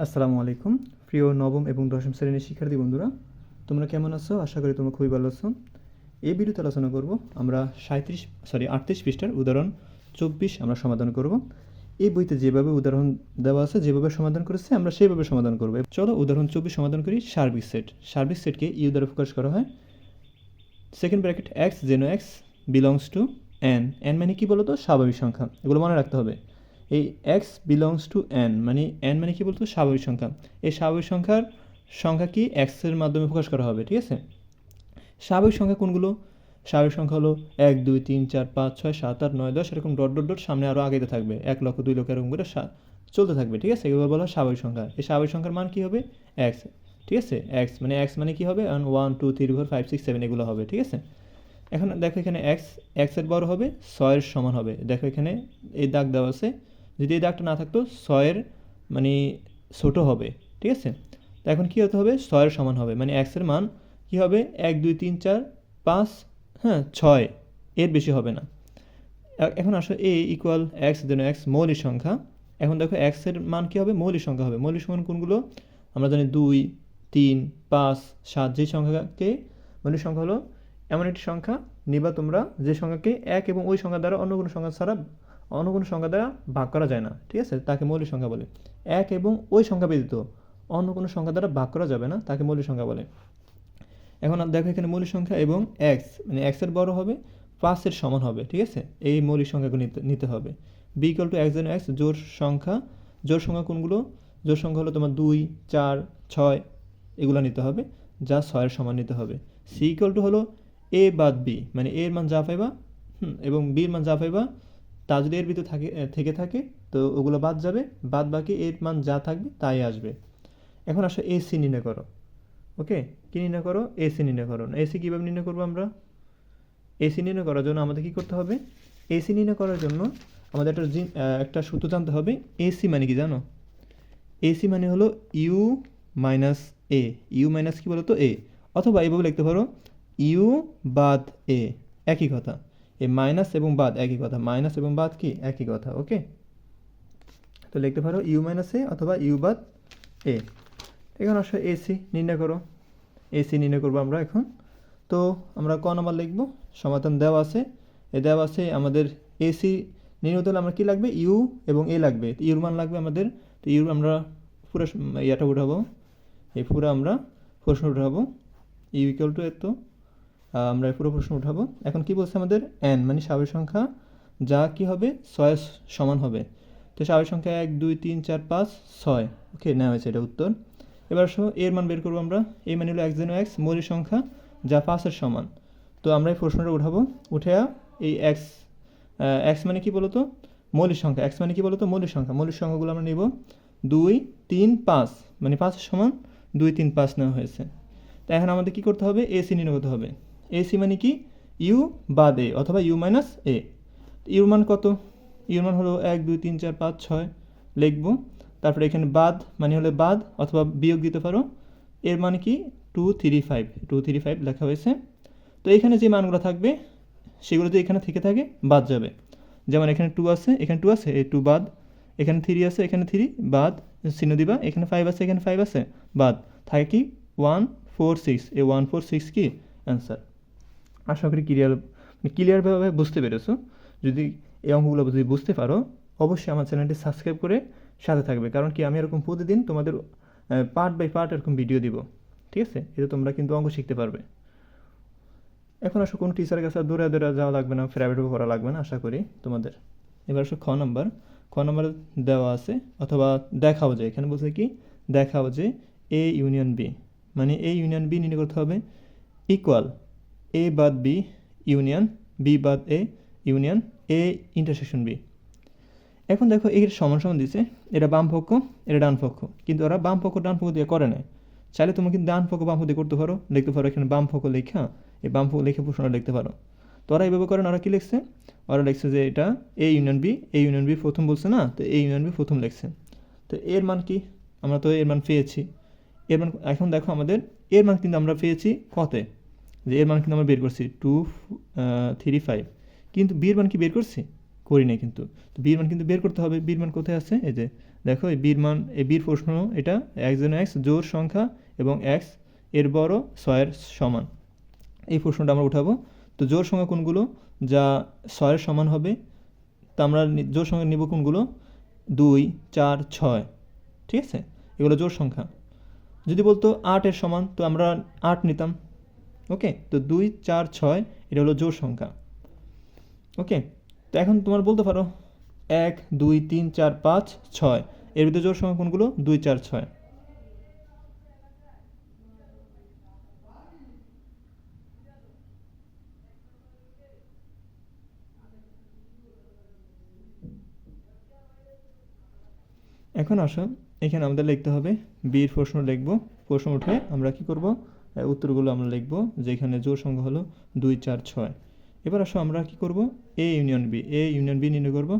আসসালামু আলাইকুম। প্রিয় নবম এবং দশম শ্রেণির শিক্ষার্থী বন্ধুরা, তোমরা কেমন আছো? আশা করি তোমরা খুবই ভালো আছো। এই ভিডিওতে আলোচনা করব আমরা সাঁত্রিশ সরি আটত্রিশ পৃষ্ঠার উদাহরণ চব্বিশ আমরা সমাধান করব। এই বইতে যেভাবে উদাহরণ দেওয়া আছে, যেভাবে সমাধান করেছে, আমরা সেইভাবে সমাধান করব। চলো উদাহরণ চব্বিশ সমাধান করি, সার্বিক সেট। সার্বিক সেটকে ইউ দ্বারা প্রকাশ করা হয়। Second bracket x জেনো x belongs to N N মানে কি বলতো? স্বাভাবিক সংখ্যা। এগুলো মনে রাখতে হবে। এই এক্স বিলংস টু এন মানে এন মানে কি বলতো? স্বাভাবিক সংখ্যা। এই স্বাভাবিক সংখ্যার সংখ্যা কি? এক্সের মাধ্যমে প্রকাশ করা হবে, ঠিক আছে? স্বাভাবিক সংখ্যা কোনগুলো? স্বাভাবিক সংখ্যা হলো এক, দুই, তিন, চার, পাঁচ, ছয়, সাত, আট, নয়, দশ, এরকম ডট ডট ডট সামনে আরও আগেতে থাকবে। এক লক্ষ, দুই লক্ষ, এরকম করে চলতে থাকবে, ঠিক আছে? এগুলো বলা স্বাভাবিক সংখ্যা। এই স্বাভাবিক সংখ্যার মান কী হবে? এক্স ঠিক আছে? এক্স মানে এক্স মানে কী হবে? One two three four five six seven এগুলো হবে, ঠিক আছে? এখন দেখো এখানে এক্স এক্সের বড় হবে, ছয়ের সমান হবে। দেখো এখানে এই দাগ দেওয়া আছে যদি এই দাগটা না থাকতো, ছয়ের মানে ছোট হবে, ঠিক আছে? তো এখন কী হতে হবে? ছয়ের সমান হবে। মানে এক্সের মান কী হবে? এক, দুই, তিন, চার, পাঁচ হ্যাঁ ছয়। এর বেশি হবে না। এখন আসো A equal x then x মৌলিক সংখ্যা। এখন দেখো এক্সের মান কী হবে? মৌলিক সংখ্যা হবে। মৌলিক সংখ্যা কোনগুলো? আমরা জানি দুই, তিন, পাঁচ, সাত। যে সংখ্যাকে, মৌলিক সংখ্যা হলো এমন একটি সংখ্যা। নিবা তোমরা যে সংখ্যাকে এক এবং ওই সংখ্যা দ্বারা অন্য কোনো সংখ্যা ছাড়া অন্য কোনো সংখ্যা দ্বারা ভাগ করা যায় না ঠিক আছে? তাকে মৌলিক সংখ্যা বলে। এক এবং ওই সংখ্যা ব্যতীত অন্য কোনো সংখ্যা দ্বারা ভাগ করা যাবে না তাকে মৌলিক সংখ্যা বলে। এখন দেখো এখানে মৌলিক সংখ্যা এবং এক্স মানে এক্সের বড় হবে পাঁচের সমান হবে ঠিক আছে? এই মৌলিক সংখ্যাগুলো নিতে নিতে হবে। বি টু এক্স এক্স জোর সংখ্যা জোর সংখ্যা কোনগুলো? জোর সংখ্যা হলো তোমার দুই চার ছয় এগুলো নিতে হবে যা ছয়ের সমান নিতে হবে। সি ইকুয়াল টু হলো এ বাদ বি মানে এর মান যা পাইবা হুম, এবং বির মান যা পাইবা তা যদি এর ভিতরে থাকে থেকে থাকে, তো ওগুলো বাদ যাবে, বাদ বাকি এর মান যা থাকবে তাই আসবে। এখন আসো এসি নির্ণয় করো, ওকে? কী নির্ণয় করো? এসি নির্ণয় করো। এসি কীভাবে নির্ণয় করব আমরা? এসি নির্ণয় করার জন্য আমাদের কী করতে হবে? এসি নির্ণয় করার জন্য আমাদের একটা একটা সূত্র জানতে হবে। এসি মানে কি জানো? এসি মানে হলো U minus A. U minus কি বলো তো এ। অথবা এইভাবে লিখতে পারো, ইউ বাদ এ। একই কথা। এই মাইনাস এবং বাদ একই কথা। মাইনাস এবং বাদ কি? একই কথা ওকে তো লিখতে পারো ইউ মাইনাস এ অথবা ইউ বাদ এ এখন আসো এসি নির্ণয় করো। এসি নির্ণয় করব আমরা এখন। তো আমরা ক নাম্বার লিখব? সমাধান দেওয়া আছে। এ দেওয়া আছে আমাদের এসি নির্ণয় হলে আমরা কী লাগবে? ইউ এবং এ লাগবে। ইউর মান লাগবে আমাদের। তো ইউর আমরা পুরো ইয়াটা উঠাবো। এই পুরো আমরা প্রশ্ন উঠাবো। ইউ ইকুয়াল টু এত। আমরা পুরো প্রশ্ন উঠাবো। এখন কি বলছে আমাদের? এন মানে স্বাভাবিক সংখ্যা। যা কি হবে? ছয় সমান হবে। তো স্বাভাবিক সংখ্যা এক, দুই, তিন, চার, পাঁচ, ছয়। ওকে, নেওয়া হয়েছে এটা উত্তর। এবার আসো, এর মান বের করব আমরা। এই মানে হলো এক্স জেনো এক্স মৌলিক সংখ্যা, যা পাঁচের সমান। তো আমরা এই প্রশ্নটা উঠাবো। উঠে এই এক্স এক্স মানে কি বলতো? মৌলিক সংখ্যা। এক্স মানে কি বলতো? মৌলিক সংখ্যা। মৌলিক সংখ্যাগুলো আমরা নিব। দুই, তিন, পাঁচ। মানে পাঁচের সমান। দুই, তিন, পাঁচ নেওয়া হয়েছে। তাই এখন আমাদের কী করতে হবে? এসি করতে হবে। এসি মানে কি? ইউ বাদ এ অথবা ইউ মাইনাস এ ইউর মান কত? ইউর মান হলো এক, দুই, তিন, চার, পাঁচ, ছয়। লিখব। তারপরে এখানে বাদ মানে হলে বাদ অথবা বিয়োগ দিতে পারো। এর মানে কি? Two three five two three five লেখা হয়েছে। তো এখানে যে মানগুলো থাকবে, সেগুলো যদি এখানে থেকে থাকে, বাদ যাবে। যেমন এখানে টু আছে, এখানে টু আছে, এই টু বাদ। এখানে থ্রি আছে, এখানে থ্রি বাদ। চিহ্ন দিবা, এখানে ফাইভ আছে, এখানে ফাইভ আছে, বাদ। থাকে কি? ওয়ান ফোর সিক্স এই ওয়ান ফোর সিক্স কি? অ্যান্সার আশা করি ক্লিয়ার ক্লিয়ারভাবে বুঝতে পেরেছ। যদি এই অঙ্কগুলো যদি বুঝতে পারো, অবশ্যই আমার চ্যানেলটি সাবস্ক্রাইব করে সাথে থাকবে। কারণ কি, আমি এরকম প্রতিদিন তোমাদের পার্ট বাই পার্ট এরকম ভিডিও দিব। ঠিক আছে? এতে তোমরা কিন্তু অঙ্ক শিখতে পারবে। এখন আসো, কোনো টিচারের কাছে দূরে দূরে যাওয়া লাগবে না প্রাইভেটও করা লাগবে না, আশা করি তোমাদের। এবার আসো খ নাম্বার খ নাম্বার দেওয়া আছে, অথবা দেখাও যে, এখানে বলছে কি, দেখাও যে এ ইউনিয়ন বি মানে এ ইউনিয়ন বি নির্ণয় করতে হবে ইকুয়াল এ বাদ বি ইউনিয়ন বি বাদ A union A intersection B এখন দেখো এর সমান সমান দিছে এটা বাম পক্ষ, এটা ডান পক্ষ। কিন্তু ওরা বাম পক্ষ, ডান পক্ষ দিয়ে করে নাই। চাইলে তুমি কিন্তু ডান পক্ষ, বাম পক্ষ দিয়ে করতে পারো। লিখতে পারো এখানে বাম পক্ষ লেখা, এই বাম পক্ষ লিখে প্রশ্নটা লিখতে পারো। তো ওরা এইভাবে করেন ওরা কী লিখছে? ওরা লিখছে যে এটা A union B A union B প্রথম বলছে না, তো এ ইউনিয়ন বি প্রথম লিখছে। তো এর মান কি? আমরা তো এর মান পেয়েছি। এর মান, এখন দেখো আমাদের, এর মান কিন্তু আমরা পেয়েছি কতে? যে এর মান কিন্তু আমরা বের করছি টু থ্রি ফাইভ কিন্তু বিয়ের মান কি বের করছি? করি নাই কিন্তু। তো বিয়ের মান কিন্তু বের করতে হবে। বিয়ের মান কোথায় আছে? এই যে, দেখো, এই বির মান, এই বির প্রশ্ন এটা একজন এক্স জোর সংখ্যা এবং এক্সের বড় ছয়ের সমান। এই প্রশ্নটা আমরা উঠাবো। তো জোর সংখ্যা কোনগুলো? যা ছয়ের সমান হবে, তা আমরা জোর সংখ্যা নিব কোনগুলো? দুই, চার, ছয়। ঠিক আছে? এগুলো জোর সংখ্যা। যদি বলতো আটের সমান, তো আমরা আট নিতাম। ওকে, তো দুই, চার, ছয়, এটা হলো জোর সংখ্যা। ওকে, তো এখন তোমার বলতে পারো, এক, দুই, তিন, চার, পাঁচ, ছয়। এর ভিতরে জোর সংখ্যা কোনগুলো? দুই, চার, ছয়। এখন আসো, এখানে আমাদের লিখতে হবে, বির প্রশ্ন লিখব, প্রশ্ন উঠে আমরা কি করব? উত্তরগুলো আমরা লিখব, যেখানে জোর সংখ্যা হলো দুই, চার, ছয়। এবার আসো আমরা কি করব? A union B A union B নির্ণয় করব।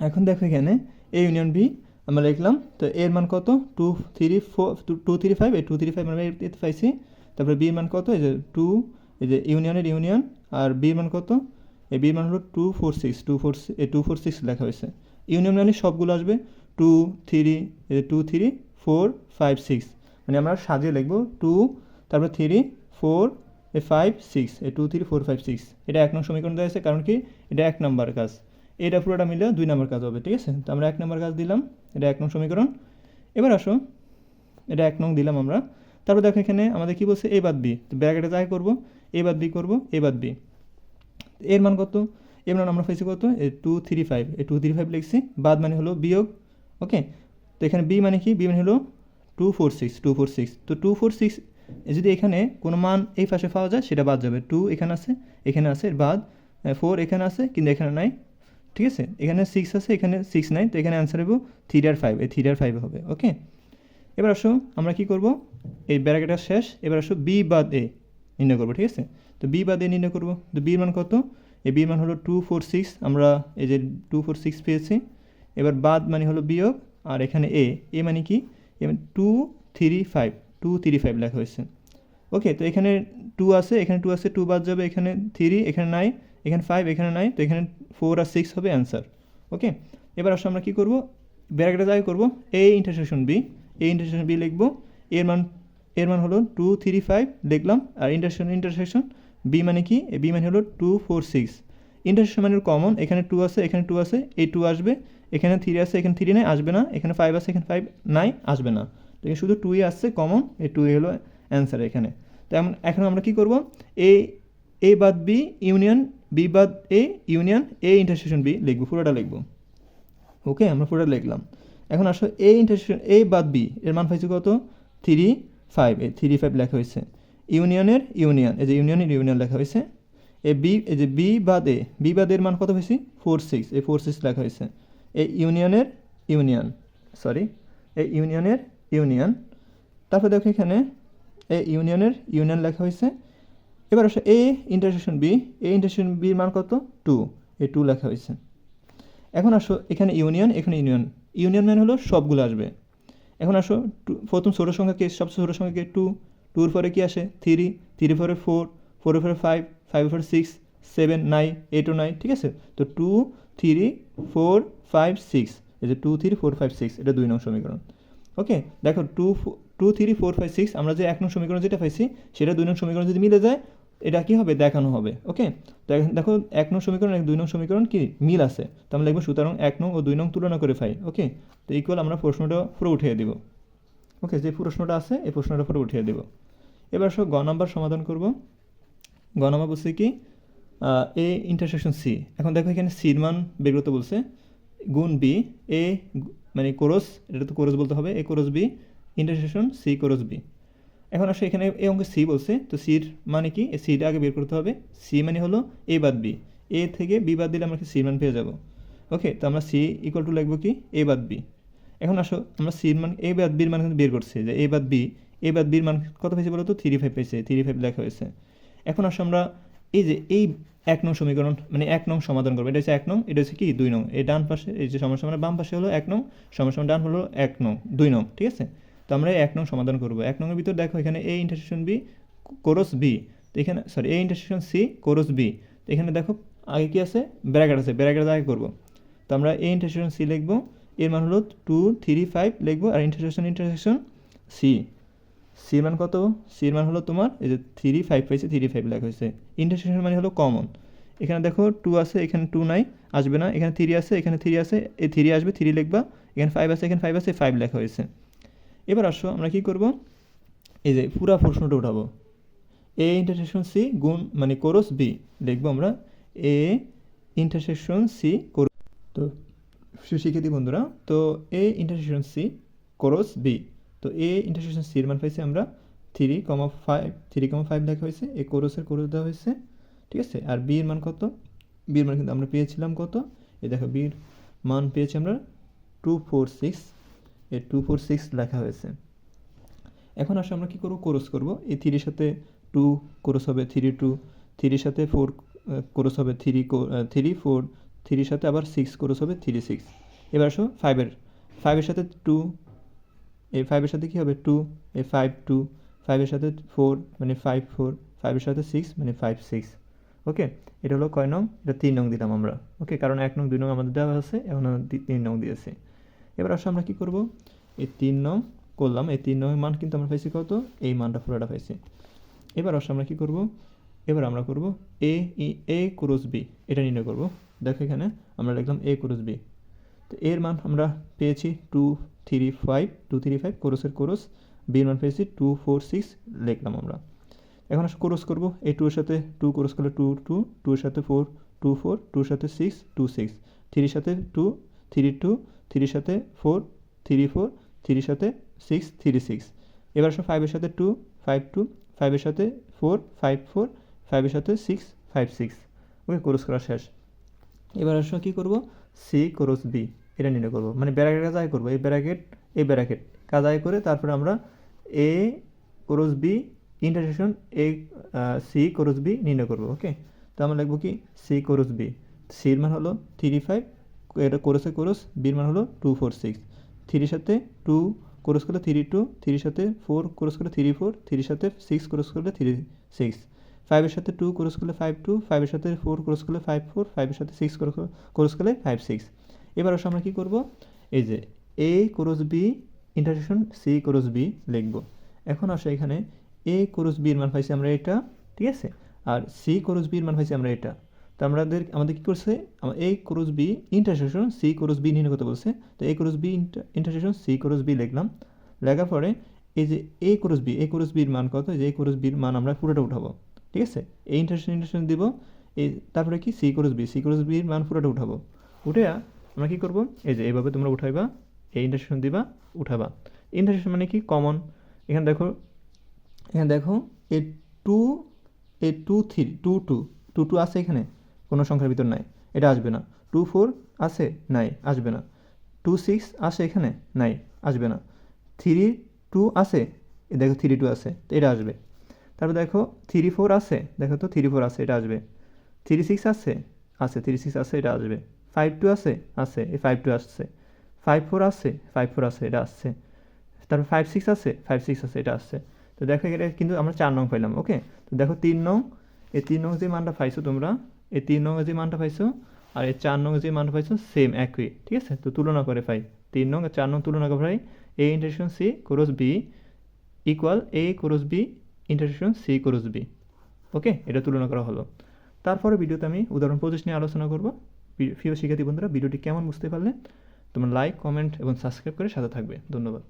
এখন দেখো এখানে এ ইউনিয়ন বি আমরা লিখলাম, তো এর মান কত? Two three four two three five এই টু থ্রি ফাইভ আমরা এতে পাইছি। তারপরে বির মান কত? এই যে টু এই যে ইউনিয়নের ইউনিয়ন আর বির মান কত? এই বির মান হলো two four six two four এই টু ফোর সিক্স লেখা হয়েছে। ইউনিয়ন মানে সবগুলো আসবে। Two three two three four five six মানে আমরা সাজিয়ে লিখব টু তারপর থ্রি ফোর এ ফাইভ সিক্স এ two three four five six এটা এক নম্বর সমীকরণ দেওয়া আছে কারণ কি? এটা এক নম্বর কাজ। এটা পুরোটা মিলে দুই নম্বর কাজ হবে, ঠিক আছে? তো আমরা এক নম্বর কাজ দিলাম, এটা এক নং সমীকরণ। এবার আসো, এটা এক নং দিলাম আমরা। তারপর দেখো এখানে আমাদের কি বলছে? এ বাদ বি তো ব্র্যাকেটে যাই করব এ বাদ বি করব এ বাদ বি এর মান কত? এর মান আমরা পাইছি কত? এ টু থ্রি ফাইভ এ টু থ্রি ফাইভ লিখছি, বাদ মানে হলো বিয়োগ ওকে তো এখানে বি মানে কি? বি মানে হলো two four six, two four six, তো টু ফোর সিক্স যদি এখানে কোনো মান এই পাশে পাওয়া যায়, সেটা বাদ যাবে। টু এখানে আছে এখানে আছে বাদ। ফোর এখানে আছে, কিন্তু এখানে নাই। ঠিক আছে? এখানে সিক্স আছে, এখানে সিক্স নাই, তো এখানে অ্যান্সার হবে থ্রি আর ফাইভ, এই থ্রি আর ফাইভ হবে, ওকে? এবার আসো, আমরা কি করব? এই ব্যারাকেটার শেষ, এবার আসো বি বাদ এ নির্ণয় করব, ঠিক আছে? তো বি বাদ এ নির্ণয় করব, তো বির মান কত? এই বির মান হলো টু ফোর সিক্স, আমরা এই যে টু ফোর সিক্স পেয়েছি। এবার বাদ মানে হলো বিয়োগ, আর এখানে এ এ মানে কি? Two three five two three five লেখা হয়েছে। ওকে তো এখানে টু আছে, এখানে টু আছে টু বাদ যাবে, এখানে থ্রি এখানে নাই এখানে ফাইভ এখানে নাই তো এখানে ফোর আর সিক্স হবে অ্যান্সার ওকে এবার আসলে আমরা কী করব? ব্যারাকেটে যাই করব A intersection B A intersection B লিখব, এর মান এর মান হলো টু থ্রি ফাইভ লিখলাম, আর ইন্টারসেকশন ইন্টারসেকশন বি মানে কি? বি মানে হলো টু ফোর সিক্স ইন্টারসেকশন মানে কমন এখানে টু আছে, এখানে টু আছে, এই টু আসবে, এখানে থ্রি আছে, এখানে থ্রি নাই, আসবে না, এখানে ফাইভ আছে, এখানে ফাইভ নাই, আসবে না। তো এখানে শুধু টুই আসছে কমন এই টুই হলো অ্যান্সার এখানে। তো এখন আমরা কি করব? এ এ বাদ বি ইউনিয়ন বি বাদ A union A intersection B লিখব, পুরোটা লিখব। ওকে আমরা পুরোটা লিখলাম। এখন আসো এ ইন্টারসেকশন এ বাদ বি এর মান পাইছে কত? থ্রি ফাইভ এই থ্রি ফাইভ লেখা হয়েছে। ইউনিয়নের ইউনিয়ন এই যে ইউনিয়নের ইউনিয়ন লেখা হয়েছে। এ বি, এই যে বি বাদ এ বি বাদ এর মান কত হয়েছে? ফোর সিক্স, এই ফোর সিক্স লেখা হয়েছে। এই ইউনিয়নের ইউনিয়ন, সরি এই ইউনিয়নের ইউনিয়ন। তারপর দেখো এখানে, এ ইউনিয়নের ইউনিয়ন লেখা হয়েছে। এবার আসো, A intersection B, A intersection বির মান কত? টু এই টু লেখা হয়েছে। এখন আসো, এখানে ইউনিয়ন এখানে ইউনিয়ন। ইউনিয়ন মানে হলো সবগুলো আসবে। এখন আসো, টু, প্রথম ছোটো সংখ্যা কে, সবচেয়ে ছোটো সংখ্যা কে? টু, টুর পরে কি আসে? থ্রি থ্রি পরে ফোর ফোরের পরে ফাইভ ফাইভের four six seven nine eight ও নাইন ঠিক আছে? তো two three four five six এই যে two three four five six এটা দুই নং সমীকরণ। ওকে দেখো two two three four five six আমরা যে এক নং সমীকরণ যেটা পাইছি, সেটা দুই নং সমীকরণ যদি মিলে যায়, এটা কি হবে? দেখানো হবে। ওকে তো দেখো এক নং সমীকরণ আর দুই নং সমীকরণ কি? মিল আছে। তো আমরা লিখব সুতরাং এক নং ও দুই নং তুলনা করে পাই ওকে তো ইকুয়াল আমরা প্রশ্নটা পুরো উঠিয়ে দিব। ওকে যে প্রশ্নটা আছে, এই প্রশ্নটা পুরো উঠিয়ে দেব। এবার সব গ নাম্বার সমাধান করব। গ নাম্বার বলছে কি এ ইন্টারসেকশন সি এখন দেখো এখানে সির মান বের করতে বলছে, গুণ বি এ মানে কোরস এটা তো কোরস বলতে হবে A cross B intersection C cross B এখন আসলে এখানে এই অঙ্কে সি বলছে, তো সির মানে কি? এ সিটা আগে বের করতে হবে সি মানে হলো এ বাদ বি এ থেকে বি বাদ দিলে আমরা সির মান পেয়ে যাব? ওকে তো আমরা সি ইকুয়াল টু লিখব কি? এ বাদ বি এখন আসো, আমরা সির মান এ বাদ বির মান কিন্তু বের করছি, যে এ বাদ বি এ বাদ বির মান কত পেয়েছে বলো তো থ্রি ফাইভ পেয়েছে থ্রি ফাইভ লেখা হয়েছে। এখন আসো আমরা এই যে এই এক নং সমীকরণ মানে এক নং সমাধান করব। এটা হচ্ছে এক নং, এটা হচ্ছে কি? দুই নং। এই ডান পাশে, এই যে সমস্যা মানে বাম পাশে হলো এক নং, সমস্যা ডান হলো এক নং, দুই নং, ঠিক আছে? তো আমরা এক নং সমাধান করব। এক নংয়ের ভিতর দেখো এখানে A intersection B cross B তো এখানে sorry A intersection C cross B তো এখানে দেখো, আগে কি আছে? ব্র্যাকেট আছে ব্র্যাকেট আগে করব। তো আমরা এ ইন্টারসেকশন সি লিখব, এর মান হলো টু থ্রি ফাইভ লিখব, আর ইন্টারসেকশন ইন্টারসেকশন সি সির মান কত? সির মান হলো তোমার এই যে থ্রি ফাইভ পাইছে থ্রি ফাইভ লেখা হয়েছে। ইন্টারসেকশন মানে হলো কমন এখানে দেখো টু আছে, এখানে টু নাই, আসবে না। এখানে থ্রি আছে, এখানে থ্রি আছে, এই থ্রি আসবে থ্রি লিখবা। এখানে ফাইভ আছে, এখানে ফাইভ আছে ফাইভ লেখা হয়েছে। এবার আসো, আমরা কি করব? এই যে পুরা প্রশ্নটা উঠাবো। এ ইন্টারসেকশন সি গুণ মানে কোরস বি লিখব আমরা। এ ইন্টারসেকশন সি কোর তো সুশিক্ষিতী বন্ধুরা, তো A intersection C cross B তো এ ইন্টারসেকশন সির মান পাইছি আমরা three comma five three comma five লেখা হয়েছে এ কোরসের কোরস দেওয়া হয়েছে, ঠিক আছে? আর বির মান কত? বির মান কিন্তু আমরা পেয়েছিলাম কত? এই দেখো বির মান পেয়েছি আমরা টু ফোর সিক্স এ টু ফোর সিক্স লেখা হয়েছে। এখন আসলে আমরা কী করব? কোরস করব। এই থ্রির সাথে টু কোরস হবে থ্রি টু থ্রির সাথে ফোর কোরস হবে থ্রি থ্রি ফোর থ্রির সাথে আবার সিক্স কোরস হবে থ্রি সিক্স এবার আসো ফাইভের ফাইভের সাথে টু এই ফাইভের সাথে কী হবে? টু এই ফাইভ টু ফাইভের সাথে ফোর মানে ফাইভ ফোর ফাইভের সাথে সিক্স মানে ফাইভ সিক্স ওকে এটা হলো কয় নং? এটা তিন নং দিলাম আমরা। ওকে কারণ এক নং, দুই নং আমাদের দেওয়া আছে এখন তিন নং দিয়েছে। এবার আসলে আমরা কী করব? এই তিন নং করলাম। এই তিন নংয়ের মান কিন্তু আমরা পাইছি কত? এই মানটা পুরোটা পাইছি। এবার আসলে আমরা কী করব? এবার আমরা করব এ ই এ ক্রস বি এটা নির্ণয় করব। দেখো এখানে আমরা লিখলাম এ ক্রস বি তো এর মান আমরা পেয়েছি two three five two three five কোরসের cross বির মান পেয়েছি টু ফোর সিক্স লিখলাম আমরা। এখন আসলে কোরস করব, এই টু এর সাথে টু কোরস করলে টু টু টু এর সাথে ফোর টু ফোর টুর সাথে সিক্স টু সিক্স থ্রির সাথে টু থ্রি টু থ্রির সাথে ফোর থ্রি ফোর থ্রির সাথে সিক্স থ্রি সিক্স এবার আসলে ফাইভের সাথে টু ফাইভ টু ফাইভের সাথে ফোর ফাইভ ফোর ফাইভের সাথে six five six okay cross করা শেষ। এবার আসলে কী করব? সি ক্রস বি এটা নির্ণয় করব। মানে ব্যারাকেট কাজ আয় করব। এই ব্যারাকেট এই ব্যারাকেট কাজ আয় করে তারপরে আমরা A cross B intersection A C cross B নির্ণয় করব ওকে তো আমরা লিখব কি? সি ক্রস বি সির মান হলো থ্রি ফাইভ এটা কোরসে কোরস বির মান হলো টু ফোর সিক্স থ্রির সাথে টু কোরস করলে থ্রি টু থ্রির সাথে ফোর কোরস করলে থ্রি ফোর থ্রির সাথে সিক্স কোরস করলে থ্রি সিক্স ফাইভের সাথে টু ক্রস করলে ফাইভ টু ফাইভের সাথে ফোর ক্রস করলে ফাইভ ফোর ফাইভের সাথে সিক্স ক্রস করলে ফাইভ সিক্স এবার আসলে আমরা কী করব? এই যে A cross B intersection C cross B লিখব। এখন আসে এখানে এ ক্রস বির মান পাইছি আমরা এটা, ঠিক আছে? আর সি ক্রস বির মান পাইছি আমরা এটা। তো আমাদের আমাদের কী করছে? A cross B intersection C cross B নির্ণয় করতে বলছে। তো A cross B intersection C cross B লিখলাম। লেখার পরে এই যে A cross B A cross বির মান কত? যে এ ক্রস বির মান আমরা পুরোটা উঠাবো। ঠিক আছে? এই ইন্টারসেকশন ইন্টারসেকশন দিব। এই তারপরে কি? C cross B C cross বির মান পুরোটা উঠাবো। উঠে আমরা কি করব? এই যে, এইভাবে তোমরা উঠাইবা, এই ইন্টারসেকশন দিবা, উঠাবা। ইন্টারসেকশন মানে কি? কমন এখানে দেখো এখানে দেখো A two A two three two two two two আছে এখানে? কোনো সংখ্যার ভিতর নাই। এটা আসবে না। টু ফোর আছে? নাই, আসবে না। টু সিক্স আছে এখানে? নাই, আসবে না। থ্রি টু আছে? দেখো থ্রি টু আছে এটা আসবে। তারপর দেখো থ্রি ফোর আছে? দেখো তো থ্রি ফোর আছে, এটা আসবে। থ্রি সিক্স আছে? আছে থ্রি সিক্স আছে, এটা আসবে। ফাইভ টু আছে? আছে। এই ফাইভ টু আসছে। ফাইভ ফোর আছে? ফাইভ ফোর আছে, এটা আসছে। তারপর ফাইভ সিক্স আছে? ফাইভ সিক্স আছে, এটা আসছে। তো দেখো এটা কিন্তু আমরা চার নং পাইলাম ওকে তো দেখো তিন নং, এই তিন নং যে মানটা পাইছো তোমরা, এই তিন নং যে মানটা পাইছো আর এই চার নং যে মানটা পাইছো সেম একই, ঠিক আছে? তো তুলনা করে পাই। তিন নং চার নং তুলনা করে পাই। A intersection C cross B equal A cross B intersection C cross B okay এটা তুলনা করা হলো। তারপরে ভিডিওতে আমি উদাহরণ পঁচিশ নিয়ে আলোচনা করব। প্রিয় শিক্ষার্থী বন্ধুরা, ভিডিওটি কেমন বুঝতে পারলে তোমরা লাইক কমেন্ট এবং সাবস্ক্রাইব করে সাথে থাকবে। ধন্যবাদ।